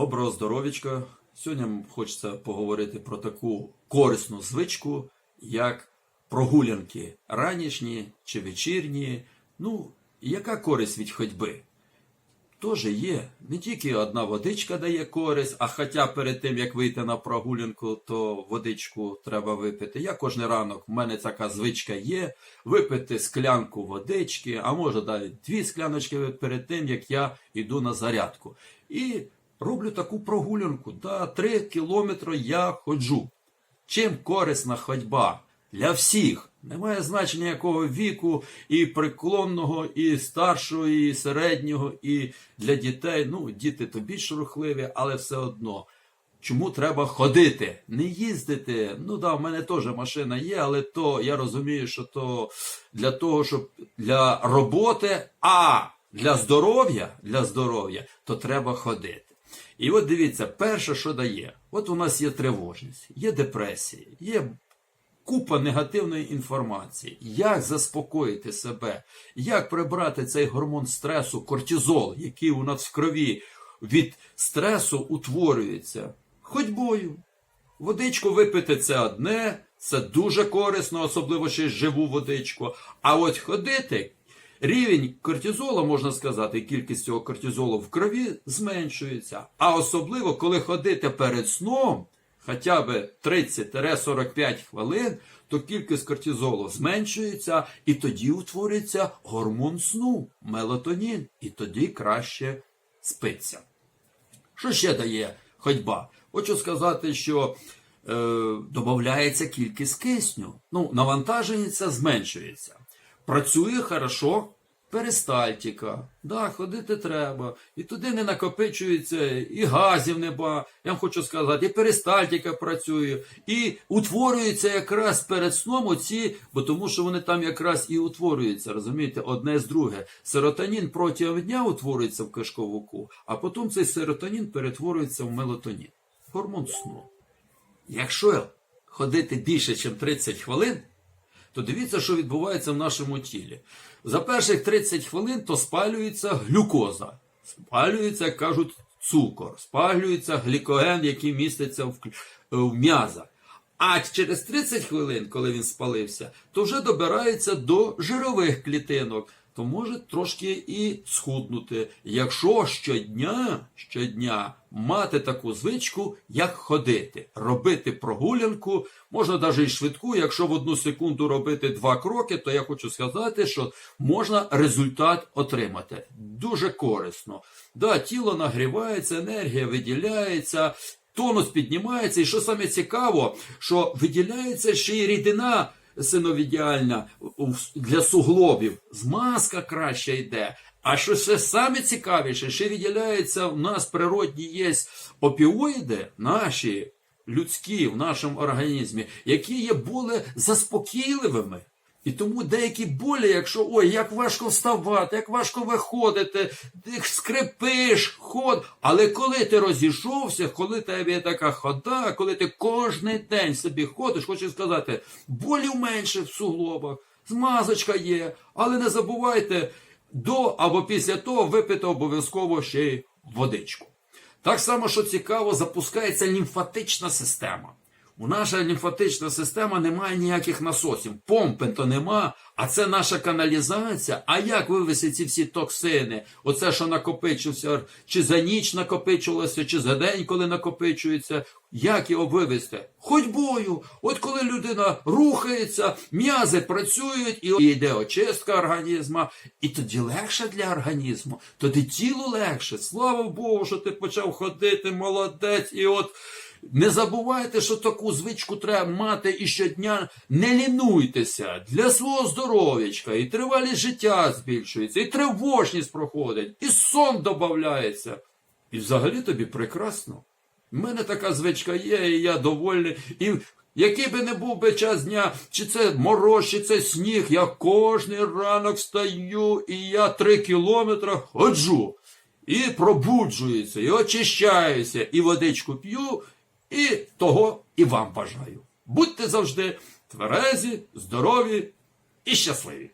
Доброго здоров'ячка. Сьогодні хочеться поговорити про таку корисну звичку, як прогулянки ранішні чи вечірні. Ну, яка користь від ходьби? Теж є. Не тільки одна водичка дає користь, а хоча перед тим, як вийти на прогулянку, то водичку треба випити. Я кожен ранок, в мене така звичка є, випити склянку водички, а може навіть дві скляночки перед тим, як я йду на зарядку. І роблю таку прогулянку. Да, три кілометри я ходжу. Чим корисна ходьба? Для всіх. Немає значення якого віку, і преклонного, і старшого, і середнього, і для дітей. Ну, діти то більш рухливі, але все одно. Чому треба ходити, не їздити? Ну да, в мене теж машина є, але то я розумію, що то для того, щоб для роботи, а для здоров'я, для здоров'я, то треба ходити. І от дивіться, перше, що дає, от у нас є тривожність, є депресія, є купа негативної інформації. Як заспокоїти себе, як прибрати цей гормон стресу, кортизол, який у нас в крові від стресу утворюється ходьбою. Водичку випити це одне, це дуже корисно, особливо ще живу водичку. А от ходити, рівень кортизолу, можна сказати, кількість цього кортизолу в крові зменшується. А особливо, коли ходити перед сном, хоча б 30-45 хвилин, то кількість кортизолу зменшується, і тоді утворюється гормон сну, мелатонін, і тоді краще спиться. Що ще дає ходьба? Хочу сказати, що е, додається кількість кисню. Ну, навантаження зменшується. Працює хорошо перистальтика. Да, ходити треба. І туди не накопичується, і газів неба. Я вам хочу сказати, і перистальтика працює, і утворюється якраз перед сном оці, бо тому що вони там якраз і утворюються, розумієте, одне з друге. Серотонін протягом дня утворюється в кишковику, а потім цей серотонін перетворюється в мелатонін. Гормон сну. Якщо ходити більше, ніж 30 хвилин, то дивіться, що відбувається в нашому тілі. За перших 30 хвилин то спалюється глюкоза, спалюється, як кажуть, цукор, спалюється глікоген, який міститься в, в м'язах. А через 30 хвилин, коли він спалився, то вже добирається до жирових клітинок, то може трошки і схуднути. Якщо щодня, щодня мати таку звичку, як ходити, робити прогулянку, можна навіть і швидку, якщо в одну секунду робити два кроки, то я хочу сказати, що можна результат отримати. Дуже корисно. Да, тіло нагрівається, енергія виділяється. Тонус піднімається, і що саме цікаво, що виділяється ще й рідина синовідіальна для суглобів. Змазка краще йде. А що ще саме цікавіше, ще виділяється в нас природні є опіоїди, наші людські в нашому організмі, які є були заспокійливими. І тому деякі болі, якщо ой, як важко вставати, як важко виходити, ти скрипиш, ход. Але коли ти розійшовся, коли тебе є така хода, коли ти кожен день собі ходиш, хочу сказати, болів менше в суглобах, змазочка є, але не забувайте до або після того випити обов'язково ще й водичку. Так само, що цікаво, запускається лімфатична система. У наша лімфатична система немає ніяких насосів. Помпи то нема, а це наша каналізація. А як вивести ці всі токсини? Оце, що накопичився, чи за ніч накопичувалося, чи за день, коли накопичується. Як його вивести? Ходьбою. От коли людина рухається, м'язи працюють, і йде очистка організму, і тоді легше для організму, тоді тілу легше. Слава Богу, що ти почав ходити, молодець, і от. Не забувайте, що таку звичку треба мати і щодня не лінуйтеся для свого здоров'ячка, і тривалість життя збільшується, і тривожність проходить, і сон додається. І взагалі тобі прекрасно. У мене така звичка є, і я довольний. І який би не був би час дня, чи це мороз, чи це сніг, я кожний ранок встаю, і я три кілометри ходжу. І пробуджуюся, і очищаюся, і водичку п'ю. І того і вам бажаю. Будьте завжди тверезі, здорові і щасливі!